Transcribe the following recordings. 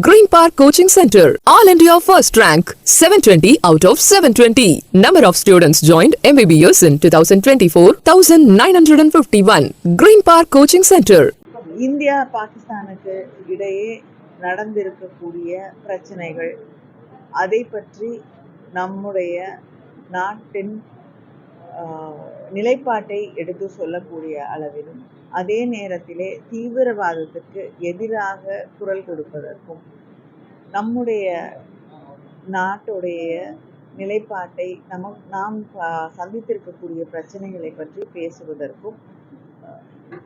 Green park coaching centre all India first rank seven twenty out of seven twenty number of students join MBBS in two thousand twenty four thousand nine hundred and fifty one green park coaching centre India பாகிஸ்தானுக்கு இடையே நடந்திருக்கக்கூடிய பிரச்சனைகள் அதை பற்றி நம்முடைய நாட்டின் நிலைப்பாட்டை எடுத்து சொல்லக்கூடிய அளவிலும் அதே நேரத்திலே தீவிரவாதத்துக்கு எதிராக குரல் கொடுப்பதற்கும் நம்முடைய நாட்டுடைய நிலைப்பாட்டை நம நாம் சந்தித்திருக்கக்கூடிய பிரச்சனைகளை பற்றி பேசுவதற்கும்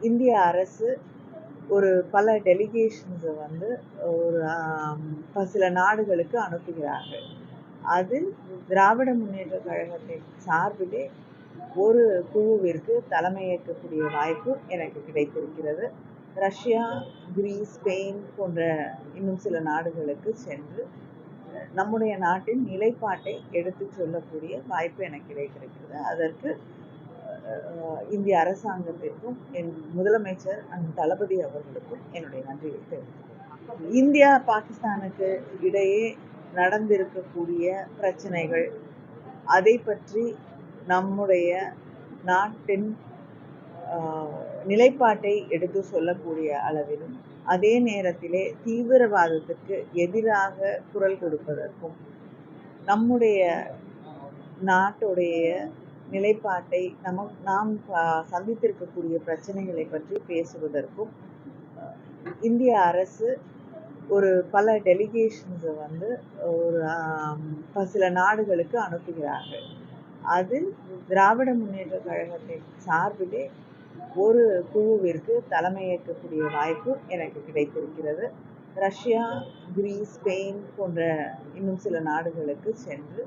இந்திய அரசு ஒரு பல டெலிகேஷன்ஸை வந்து ஒரு சில நாடுகளுக்கு அனுப்புகிறார்கள். அதில் திராவிட முன்னேற்ற கழகத்தின் சார்பிலே ஒரு குழுவிற்கு தலைமையேற்கக்கூடிய வாய்ப்பு எனக்கு கிடைத்திருக்கிறது. ரஷ்யா கிரீஸ் ஸ்பெயின் போன்ற இன்னும் சில நாடுகளுக்கு சென்று நம்முடைய நாட்டின் நிலைப்பாட்டை எடுத்துச் சொல்லக்கூடிய வாய்ப்பு எனக்கு கிடைத்திருக்கிறது. அதற்கு இந்திய அரசாங்கத்திற்கும் என் முதலமைச்சர் அண்ட் தளபதி அவர்களுக்கும் என்னுடைய நன்றியை தெரிவித்துக்கிறேன் இந்தியா பாகிஸ்தானுக்கு இடையே நடந்திருக்கக்கூடிய பிரச்சனைகள் அதை பற்றி நம்முடைய நாட்டின் நிலைப்பாட்டை எடுத்து சொல்லக்கூடிய அளவிலும் அதே நேரத்திலே தீவிரவாதத்துக்கு எதிராக குரல் கொடுப்பதற்கும் நம்முடைய நாட்டுடைய நிலைப்பாட்டை நம நாம் சந்தித்திருக்கக்கூடிய பிரச்சனைகளை பற்றி பேசுவதற்கும் இந்திய அரசு ஒரு பல டெலிகேஷன்ஸை வந்து ஒரு சில நாடுகளுக்கு அனுப்புகிறார்கள். அதில் திராவிட முன்னேற்ற கழகத்தின் சார்பிலே ஒரு குழுவிற்கு தலைமையேற்கக்கூடிய வாய்ப்பு எனக்கு கிடைத்திருக்கிறது. ரஷ்யா கிரீஸ் ஸ்பெயின் போன்ற இன்னும் சில நாடுகளுக்கு சென்று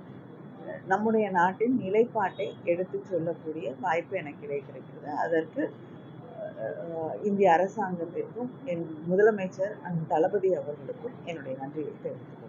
நம்முடைய நாட்டின் நிலைப்பாட்டை எடுத்துச் சொல்லக்கூடிய வாய்ப்பு எனக்கு கிடைத்திருக்கிறது. அதற்கு இந்திய அரசாங்கத்திற்கும் என் முதலமைச்சர் அண்ட் தளபதி அவர்களுக்கும் என்னுடைய நன்றியை தெரிவித்துக்